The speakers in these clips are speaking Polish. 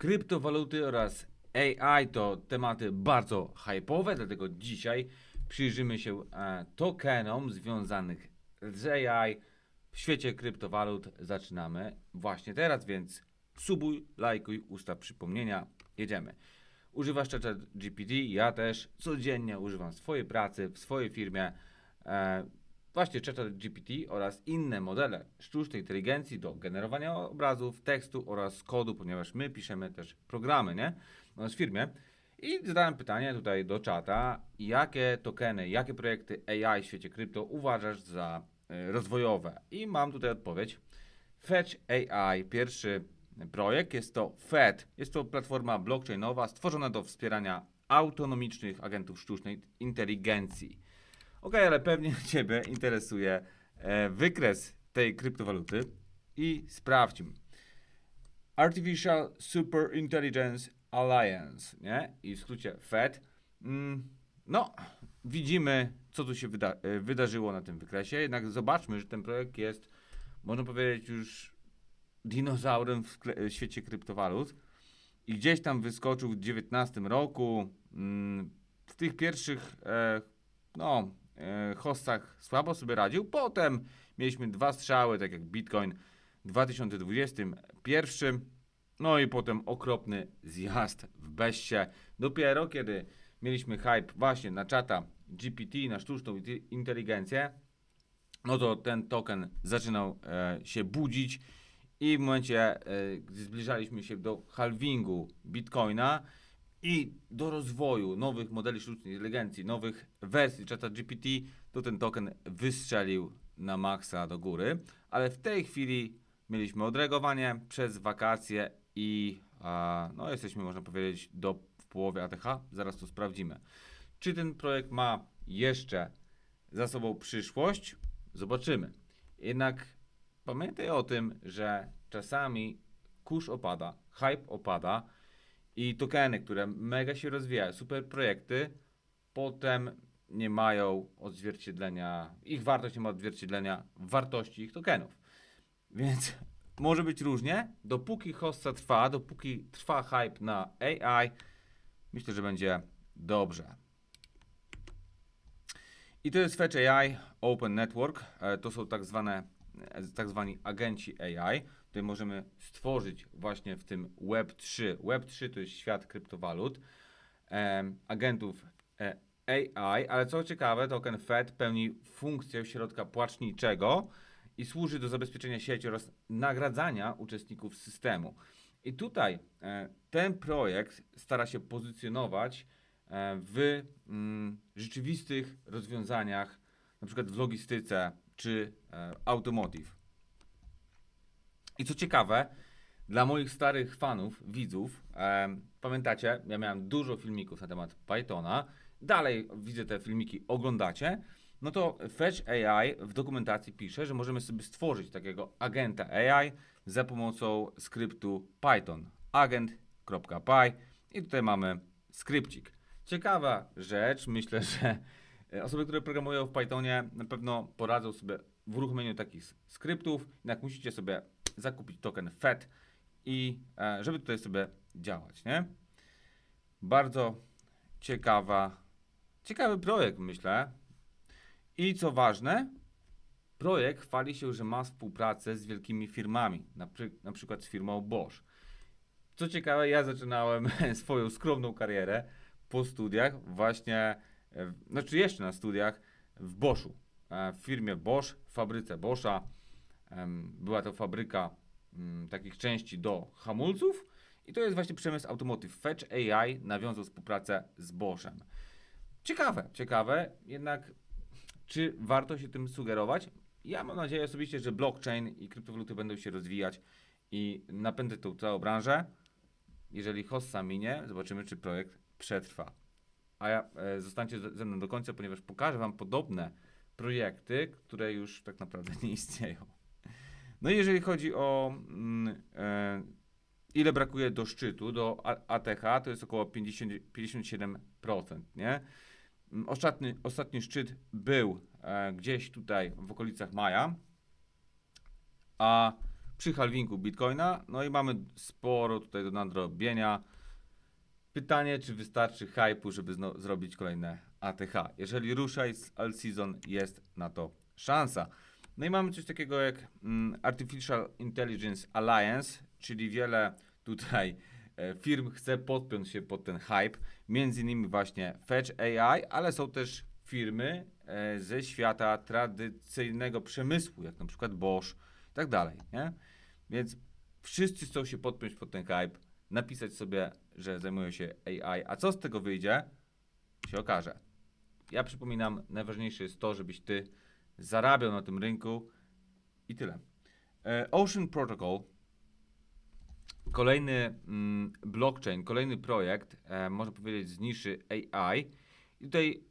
Kryptowaluty oraz AI to tematy bardzo hype'owe, dlatego dzisiaj przyjrzymy się e, tokenom związanych z AI w świecie kryptowalut. Zaczynamy właśnie teraz, więc subuj, lajkuj, ustaw przypomnienia, jedziemy. Używasz czata GPT, ja też codziennie używam swojej pracy, w swojej firmie. Właśnie czata GPT oraz inne modele sztucznej inteligencji do generowania obrazów, tekstu oraz kodu, ponieważ my piszemy też programy, nie? No, w firmie. I zadałem pytanie tutaj do czata, jakie tokeny, jakie projekty AI w świecie krypto uważasz za e, rozwojowe? I mam tutaj odpowiedź. Fetch AI, pierwszy projekt, jest to FED. Jest to platforma blockchainowa stworzona do wspierania autonomicznych agentów sztucznej inteligencji. Ok, ale pewnie Ciebie interesuje e, wykres tej kryptowaluty i sprawdźmy. Artificial Super Intelligence Alliance, nie? I w skrócie FED. Mm, no, widzimy, co tu się wyda e, wydarzyło na tym wykresie, jednak zobaczmy, że ten projekt jest, można powiedzieć, już dinozaurem w, w świecie kryptowalut. I gdzieś tam wyskoczył w 2019 roku. Mm, w tych pierwszych, e, no, hostach słabo sobie radził. Potem mieliśmy dwa strzały, tak jak Bitcoin w 2021. No i potem okropny zjazd w beście. Dopiero kiedy mieliśmy hype właśnie na czata GPT, na sztuczną inte- inteligencję, no to ten token zaczynał e, się budzić i w momencie, e, gdy zbliżaliśmy się do halvingu Bitcoina i do rozwoju nowych modeli sztucznej inteligencji, nowych wersji czata GPT, to ten token wystrzelił na maksa do góry, ale w tej chwili mieliśmy odreagowanie przez wakacje i a, no, jesteśmy, można powiedzieć, do w połowie ATH. Zaraz to sprawdzimy. Czy ten projekt ma jeszcze za sobą przyszłość? Zobaczymy. Jednak pamiętaj o tym, że czasami kurz opada, hype opada i tokeny, które mega się rozwijają, super projekty, potem nie mają odzwierciedlenia, ich wartość nie ma odzwierciedlenia wartości ich tokenów. Więc może być różnie. Dopóki hossa trwa, dopóki trwa hype na AI, myślę, że będzie dobrze. I to jest Fetch AI Open Network. E, To są tak zwane e, tak zwani agenci AI. Tutaj możemy stworzyć właśnie w tym Web3. Web3 to jest świat kryptowalut, em, agentów e, AI, ale co ciekawe, token FED pełni funkcję środka płaczniczego i służy do zabezpieczenia sieci oraz nagradzania uczestników systemu. I tutaj e, ten projekt stara się pozycjonować e, w mm, rzeczywistych rozwiązaniach, na przykład w logistyce czy e, automotive. I co ciekawe, dla moich starych fanów, widzów, em, pamiętacie, ja miałem dużo filmików na temat Pythona, dalej widzę te filmiki, oglądacie, no to Fetch AI w dokumentacji pisze, że możemy sobie stworzyć takiego agenta AI za pomocą skryptu Python, agent.py i tutaj mamy skrypcik. Ciekawa rzecz, myślę, że e, osoby, które programują w Pythonie na pewno poradzą sobie w uruchomieniu takich skryptów, jednak musicie sobie zakupić token FET i e, żeby tutaj sobie działać, nie? Bardzo ciekawa, ciekawy projekt, myślę. I co ważne, projekt chwali się, że ma współpracę z wielkimi firmami, na, na przykład z firmą Bosch. Co ciekawe, ja zaczynałem swoją skromną karierę po studiach właśnie, e, znaczy jeszcze na studiach w Boschu, e, w firmie Bosch, w fabryce Boscha. Była to fabryka mm, takich części do hamulców i to jest właśnie przemysł automotive. Fetch AI nawiązał współpracę z Boschem. Ciekawe, ciekawe, jednak czy warto się tym sugerować? Ja mam nadzieję osobiście, że blockchain i kryptowaluty będą się rozwijać i napędzać tą całą branżę. Jeżeli hossa minie, zobaczymy, czy projekt przetrwa. A ja e, zostańcie ze mną do końca, ponieważ pokażę Wam podobne projekty, które już tak naprawdę nie istnieją. No i jeżeli chodzi o mm, e, ile brakuje do szczytu, do ATH, to jest około 50, 57%, nie? Mm, Ostatni, ostatni szczyt był e, gdzieś tutaj w okolicach maja, a przy halvingu Bitcoina. No i mamy sporo tutaj do nadrobienia. Pytanie, czy wystarczy hype'u, żeby zrobić kolejne ATH. Jeżeli ruszaj z All Season, jest na to szansa. No i mamy coś takiego jak mm, Artificial Intelligence Alliance, czyli wiele tutaj e, firm chce podpiąć się pod ten hype. Między innymi właśnie Fetch AI, ale są też firmy e, ze świata tradycyjnego przemysłu, jak na przykład Bosch i tak dalej, nie? Więc wszyscy chcą się podpiąć pod ten hype, napisać sobie, że zajmują się AI, a co z tego wyjdzie, się okaże. Ja przypominam, najważniejsze jest to, żebyś ty zarabiał na tym rynku i tyle. E, Ocean Protocol, kolejny mm, blockchain, kolejny projekt, e, można powiedzieć z niszy AI. I tutaj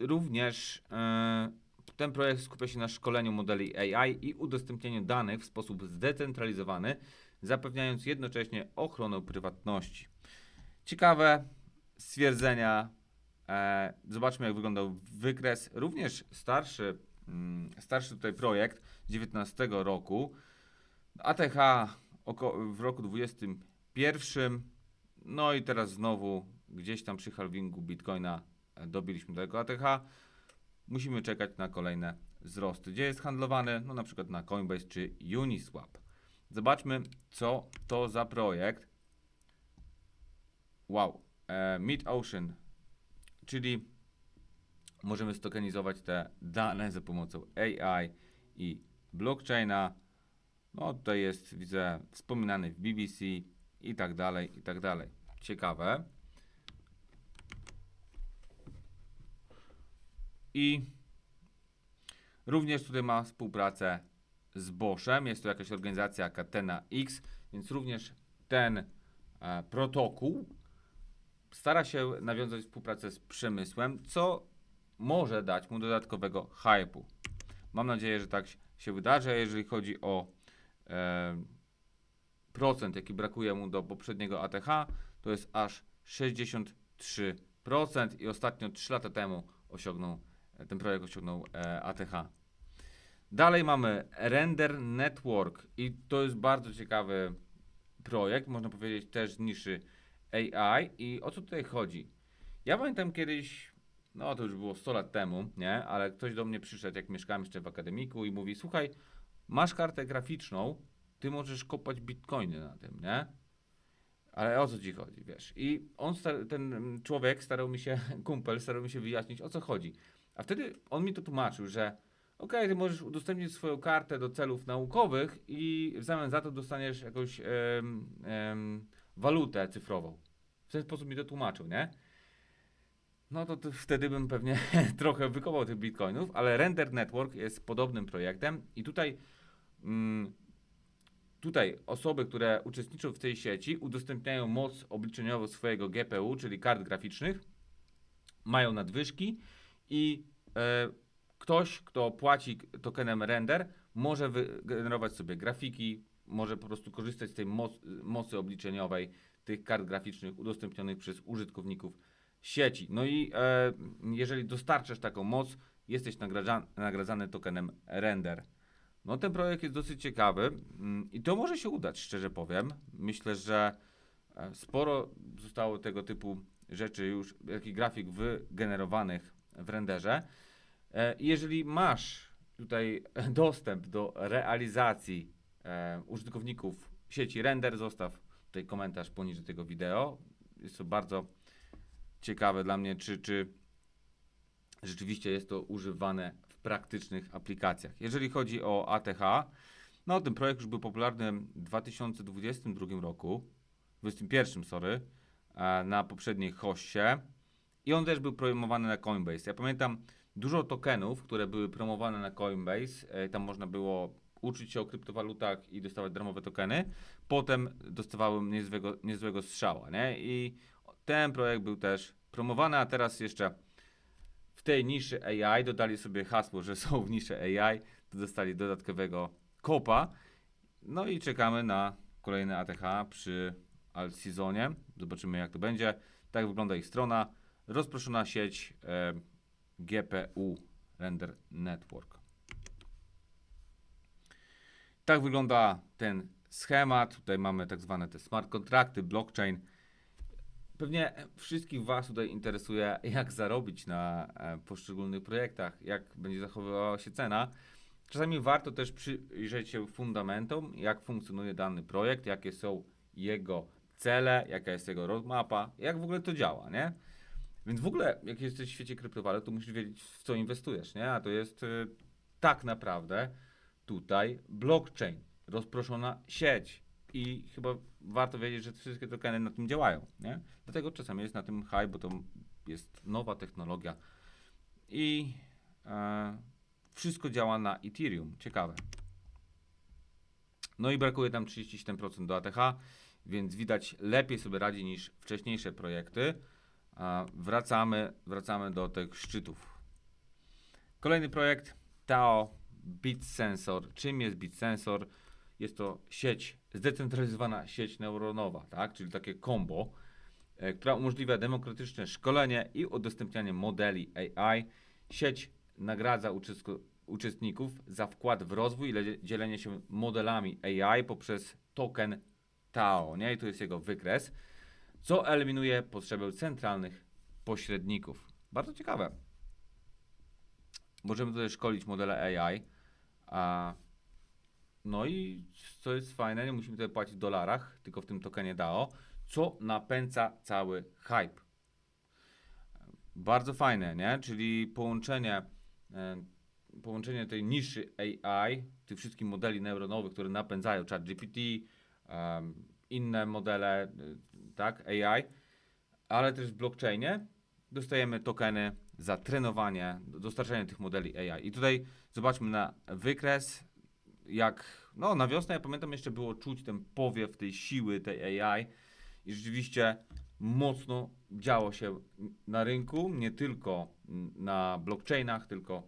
również e, ten projekt skupia się na szkoleniu modeli AI i udostępnianiu danych w sposób zdecentralizowany, zapewniając jednocześnie ochronę prywatności. Ciekawe stwierdzenia. Zobaczmy, jak wyglądał wykres. Również starszy, starszy tutaj projekt 19 roku. ATH w roku 21. No i teraz znowu gdzieś tam przy halvingu Bitcoina e, dobiliśmy do tego ATH. Musimy czekać na kolejne wzrosty. Gdzie jest handlowany? No na przykład na Coinbase czy Uniswap. Zobaczmy, co to za projekt. Wow. E, Mid Ocean, czyli możemy stokenizować te dane za pomocą AI i blockchaina. No tutaj jest, widzę, wspominany w BBC i tak dalej, i tak dalej. Ciekawe. I również tutaj ma współpracę z Boschem. Jest to jakaś organizacja Catena X, więc również ten e, protokół stara się nawiązać współpracę z przemysłem, co może dać mu dodatkowego hype'u. Mam nadzieję, że tak się wydarzy, jeżeli chodzi o e, procent, jaki brakuje mu do poprzedniego ATH, to jest aż 63% i ostatnio 3 lata temu osiągnął, ten projekt osiągnął e, ATH. Dalej mamy Render Network i to jest bardzo ciekawy projekt, można powiedzieć też z niszy AI i o co tutaj chodzi? Ja pamiętam kiedyś, no to już było 100 lat temu, nie, ale ktoś do mnie przyszedł, jak mieszkałem jeszcze w akademiku i mówi, słuchaj, masz kartę graficzną, ty możesz kopać bitcoiny na tym, nie? Ale o co ci chodzi, wiesz? I on, ten człowiek starał mi się, kumpel starał mi się wyjaśnić, o co chodzi. A wtedy on mi to tłumaczył, że okej, ty możesz udostępnić swoją kartę do celów naukowych i w zamian za to dostaniesz jakąś em, em, walutę cyfrową. W ten sposób mi to tłumaczył, nie? No to, to wtedy bym pewnie trochę wykopał tych bitcoinów, ale Render Network jest podobnym projektem i tutaj mm, Tutaj osoby, które uczestniczą w tej sieci, udostępniają moc obliczeniową swojego GPU, czyli kart graficznych, mają nadwyżki i e, ktoś, kto płaci tokenem render, może wygenerować sobie grafiki, może po prostu korzystać z tej moc, mocy obliczeniowej tych kart graficznych udostępnionych przez użytkowników sieci. No i e, jeżeli dostarczasz taką moc, jesteś nagradzany, nagradzany tokenem render. No ten projekt jest dosyć ciekawy mm, i to może się udać, szczerze powiem. Myślę, że e, sporo zostało tego typu rzeczy już, takich grafik wygenerowanych w renderze. E, Jeżeli masz tutaj dostęp do realizacji e, użytkowników sieci render, zostaw tutaj komentarz poniżej tego wideo. Jest to bardzo ciekawe dla mnie, czy, czy rzeczywiście jest to używane w praktycznych aplikacjach. Jeżeli chodzi o ATH, no ten projekt już był popularny w 2022 roku, 2021, sorry, e, na poprzedniej hoście i on też był promowany na Coinbase. Ja pamiętam dużo tokenów, które były promowane na Coinbase, e, tam można było uczyć się o kryptowalutach i dostawać darmowe tokeny. Potem dostawałem niezłego, niezłego strzała, nie? I ten projekt był też promowany, a teraz jeszcze w tej niszy AI dodali sobie hasło, że są w niszy AI, to dostali dodatkowego kopa. No i czekamy na kolejne ATH przy alt. Zobaczymy jak to będzie. Tak wygląda ich strona. Rozproszona sieć e, GPU Render Network. Tak wygląda ten schemat. Tutaj mamy tak zwane te smart kontrakty, blockchain. Pewnie wszystkich Was tutaj interesuje, jak zarobić na e, poszczególnych projektach, jak będzie zachowywała się cena. Czasami warto też przyjrzeć się fundamentom, jak funkcjonuje dany projekt, jakie są jego cele, jaka jest jego roadmapa, jak w ogóle to działa, nie? Więc w ogóle, jak jesteś w świecie kryptowalut, to musisz wiedzieć, w co inwestujesz, nie? A to jest y, tak naprawdę tutaj blockchain, rozproszona sieć. I chyba warto wiedzieć, że wszystkie tokeny na tym działają, nie? Dlatego czasami jest na tym high, bo to jest nowa technologia. I e, wszystko działa na Ethereum. Ciekawe. No i brakuje tam 37% do ATH, więc widać lepiej sobie radzi niż wcześniejsze projekty. A wracamy, wracamy do tych szczytów. Kolejny projekt TAO Bit Sensor. Czym jest Bit Sensor? Jest to sieć, zdecentralizowana sieć neuronowa, tak? czyli takie combo, e, która umożliwia demokratyczne szkolenie i udostępnianie modeli AI. Sieć nagradza uczestników za wkład w rozwój i le- dzielenie się modelami AI poprzez token TAO. Nie? I to jest jego wykres co eliminuje potrzebę centralnych pośredników. Bardzo ciekawe. Możemy tutaj szkolić modele AI. A, no i co jest fajne, nie musimy tutaj płacić w dolarach, tylko w tym tokenie DAO, co napędza cały hype. Bardzo fajne, nie? Czyli połączenie, e, połączenie tej niszy AI, tych wszystkich modeli neuronowych, które napędzają ChatGPT, em, inne modele, y, tak, AI, ale też w blockchainie dostajemy tokeny za trenowanie, dostarczanie tych modeli AI. I tutaj zobaczmy na wykres, jak, no na wiosnę ja pamiętam jeszcze było czuć ten powiew tej siły, tej AI i rzeczywiście mocno działo się na rynku, nie tylko na blockchainach, tylko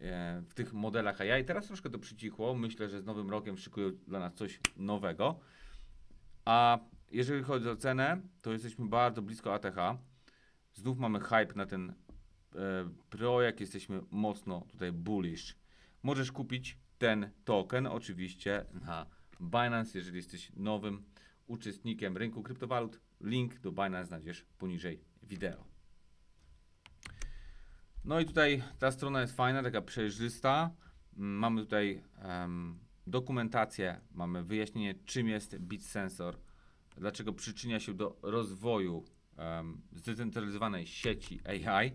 e, w tych modelach AI. Teraz troszkę to przycichło. Myślę, że z nowym rokiem szykują dla nas coś nowego. A jeżeli chodzi o cenę, to jesteśmy bardzo blisko ATH. Znów mamy hype na ten e, projekt, jesteśmy mocno tutaj bullish. Możesz kupić ten token oczywiście na Binance, jeżeli jesteś nowym uczestnikiem rynku kryptowalut. Link do Binance znajdziesz poniżej wideo. No i tutaj ta strona jest fajna, taka przejrzysta. Mm, Mamy tutaj em, dokumentację, mamy wyjaśnienie, czym jest Bit Sensor, dlaczego przyczynia się do rozwoju em, zdecentralizowanej sieci AI.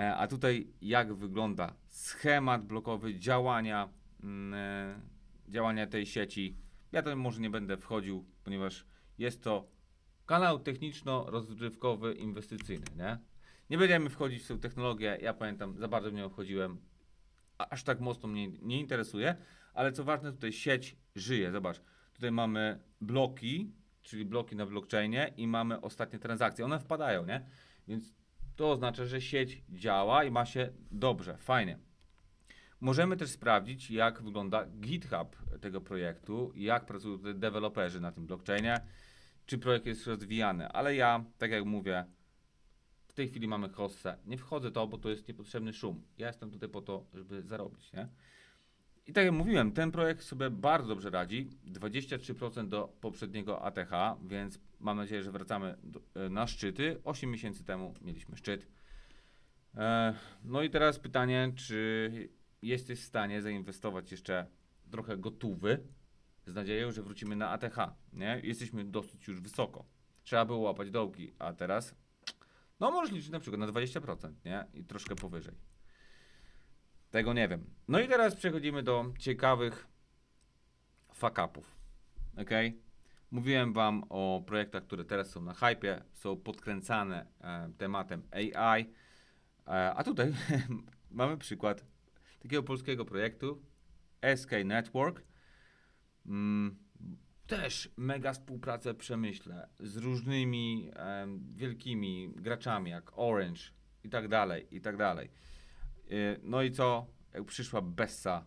E, a tutaj jak wygląda schemat blokowy działania, mm, e, działania tej sieci. Ja tam może nie będę wchodził, ponieważ jest to kanał techniczno-rozrywkowy, inwestycyjny, nie? Nie będziemy wchodzić w tę technologię, ja pamiętam, za bardzo w nią wchodziłem, aż tak mocno mnie nie interesuje, ale co ważne, tutaj sieć żyje, zobacz, tutaj mamy bloki, czyli bloki na blockchainie i mamy ostatnie transakcje, one wpadają, nie? Więc to oznacza, że sieć działa i ma się dobrze, fajnie. Możemy też sprawdzić, jak wygląda GitHub tego projektu, jak pracują deweloperzy na tym blockchainie, czy projekt jest rozwijany, ale ja, tak jak mówię, w tej chwili mamy hossę. Nie wchodzę to, bo to jest niepotrzebny szum. Ja jestem tutaj po to, żeby zarobić, nie? I tak jak mówiłem, ten projekt sobie bardzo dobrze radzi. 23% do poprzedniego ATH, więc mam nadzieję, że wracamy do, e, na szczyty. 8 miesięcy temu mieliśmy szczyt. E, no i teraz pytanie, czy jesteś w stanie zainwestować jeszcze trochę gotówy z nadzieją, że wrócimy na ATH, nie? Jesteśmy dosyć już wysoko. Trzeba było łapać dołki, a teraz no możesz liczyć na przykład na 20%, nie? I troszkę powyżej. Tego nie wiem. No i teraz przechodzimy do ciekawych fuck-upów. Ok? Mówiłem wam o projektach, które teraz są na hypie, są podkręcane e, tematem AI. E, a tutaj mamy przykład takiego polskiego projektu SK Network. Mm, też mega współpracę w przemyśle z różnymi em, wielkimi graczami jak Orange i tak dalej, i tak dalej. Y, No i co? Jak przyszła Bessa,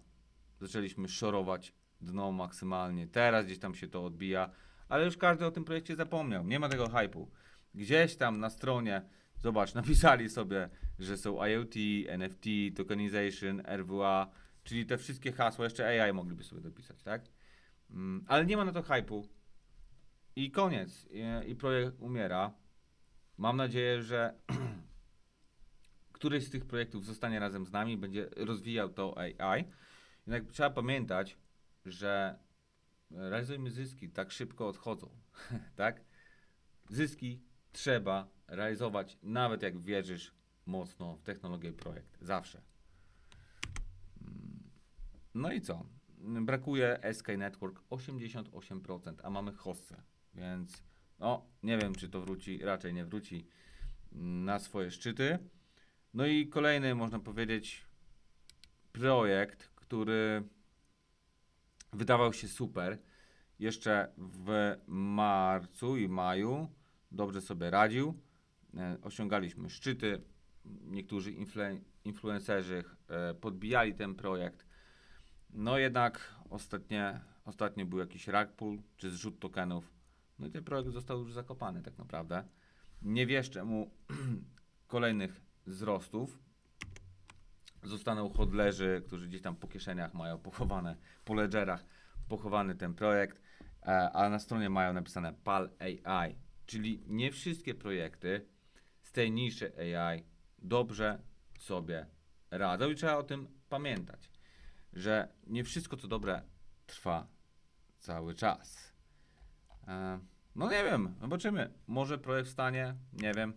zaczęliśmy szorować dno maksymalnie. Teraz gdzieś tam się to odbija, ale już każdy o tym projekcie zapomniał. Nie ma tego hypu. Gdzieś tam na stronie, zobacz, napisali sobie, że są IoT, NFT, tokenization, RWA, Czyli te wszystkie hasła, jeszcze AI mogliby sobie dopisać, tak? Mm, Ale nie ma na to hypu. I koniec. I, I projekt umiera. Mam nadzieję, że któryś z tych projektów zostanie razem z nami, będzie rozwijał to AI. Jednak trzeba pamiętać, że realizujemy zyski, tak szybko odchodzą, tak? Zyski trzeba realizować, nawet jak wierzysz mocno w technologię i projekt. Zawsze. No i co? Brakuje SK Network 88%, a mamy hossę, więc no, nie wiem, czy to wróci, raczej nie wróci na swoje szczyty. No i kolejny, można powiedzieć, projekt, który wydawał się super. Jeszcze w marcu i maju dobrze sobie radził. E, Osiągaliśmy szczyty. Niektórzy infle, influencerzy e, podbijali ten projekt. No jednak ostatnie, ostatnio był jakiś rug pull czy zrzut tokenów. No i ten projekt został już zakopany tak naprawdę. Nie wieszczę mu kolejnych wzrostów. Zostaną hodlerzy, którzy gdzieś tam po kieszeniach mają pochowane, po ledgerach pochowany ten projekt, e, a na stronie mają napisane PAL AI, czyli nie wszystkie projekty z tej niszy AI dobrze sobie radzą i trzeba o tym pamiętać, że nie wszystko co dobre trwa cały czas. E, No nie wiem, zobaczymy. Może projekt stanie, nie wiem,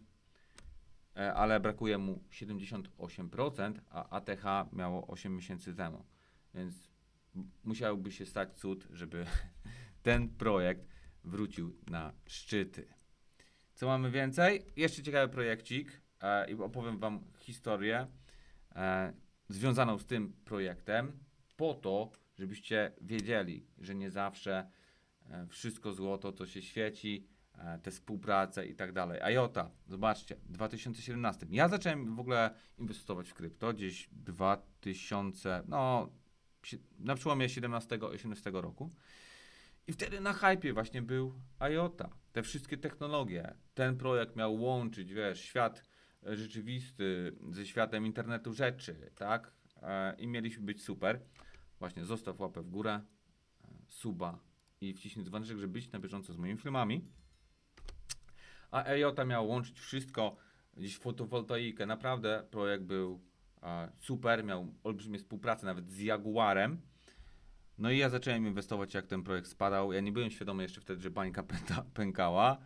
ale brakuje mu 78%, a ATH miało 8 miesięcy temu. Więc musiałby się stać cud, żeby ten projekt wrócił na szczyty. Co mamy więcej? Jeszcze ciekawy projekcik e, i opowiem Wam historię e, związaną z tym projektem, po to, żebyście wiedzieli, że nie zawsze e, wszystko złoto to się świeci, e, te współprace i tak dalej. IOTA, zobaczcie, w 2017. Ja zacząłem w ogóle inwestować w krypto gdzieś 2000, no na przełomie 17 i 18 roku. I wtedy na hypie właśnie był IOTA. Te wszystkie technologie. Ten projekt miał łączyć, wiesz, świat e, rzeczywisty ze światem internetu rzeczy, tak? E, I mieliśmy być super. Właśnie zostaw łapę w górę, e, suba i wciśnij dzwoneczek, żeby być na bieżąco z moimi filmami. A EJOTA miał łączyć wszystko, gdzieś fotowoltaikę. Naprawdę projekt był e, super, miał olbrzymie współpracę nawet z Jaguarem. No i ja zacząłem inwestować, jak ten projekt spadał. Ja nie byłem świadomy jeszcze wtedy, że bańka pęta, pękała.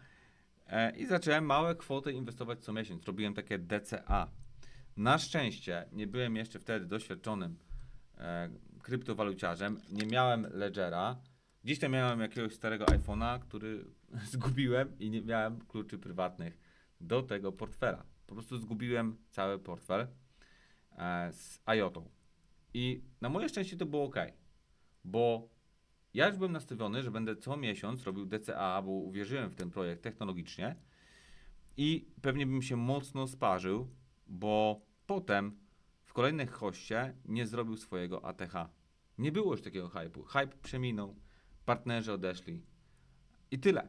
E, I zacząłem małe kwoty inwestować co miesiąc. Robiłem takie DCA. Na szczęście nie byłem jeszcze wtedy doświadczonym e, kryptowaluciarzem. Nie miałem ledgera. Gdzieś tam miałem jakiegoś starego iPhone'a, który zgubiłem i nie miałem kluczy prywatnych do tego portfela. Po prostu zgubiłem cały portfel e, z IOTą. I na moje szczęście to było ok, bo ja już byłem nastawiony, że będę co miesiąc robił DCA, bo uwierzyłem w ten projekt technologicznie i pewnie bym się mocno sparzył, bo potem w kolejnych hoście nie zrobił swojego ATH. Nie było już takiego hypu. Hype przeminął, partnerzy odeszli i tyle.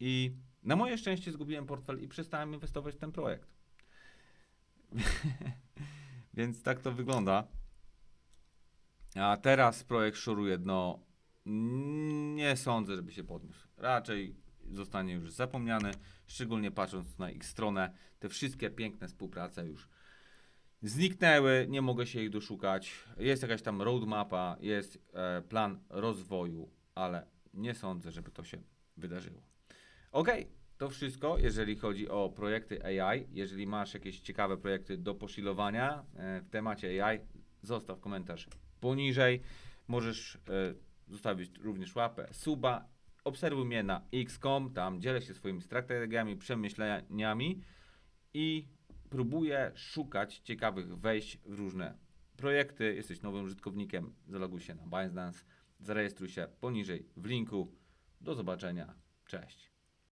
I na moje szczęście zgubiłem portfel i przestałem inwestować w ten projekt. Więc tak to wygląda. A teraz projekt szuruje dno. Nie sądzę, żeby się podniósł. Raczej zostanie już zapomniany, szczególnie patrząc na ich stronę. Te wszystkie piękne współprace już zniknęły, nie mogę się ich doszukać. Jest jakaś tam roadmapa, jest e, plan rozwoju, ale nie sądzę, żeby to się wydarzyło. Ok, to wszystko, jeżeli chodzi o projekty AI. Jeżeli masz jakieś ciekawe projekty do poshilowania e, w temacie AI, zostaw komentarz poniżej. Możesz e, zostawić również łapę, suba. Obserwuj mnie na x.com, tam dzielę się swoimi strategiami, przemyśleniami i próbuję szukać ciekawych wejść w różne projekty. Jesteś nowym użytkownikiem, zaloguj się na Binance, zarejestruj się poniżej w linku. Do zobaczenia, cześć.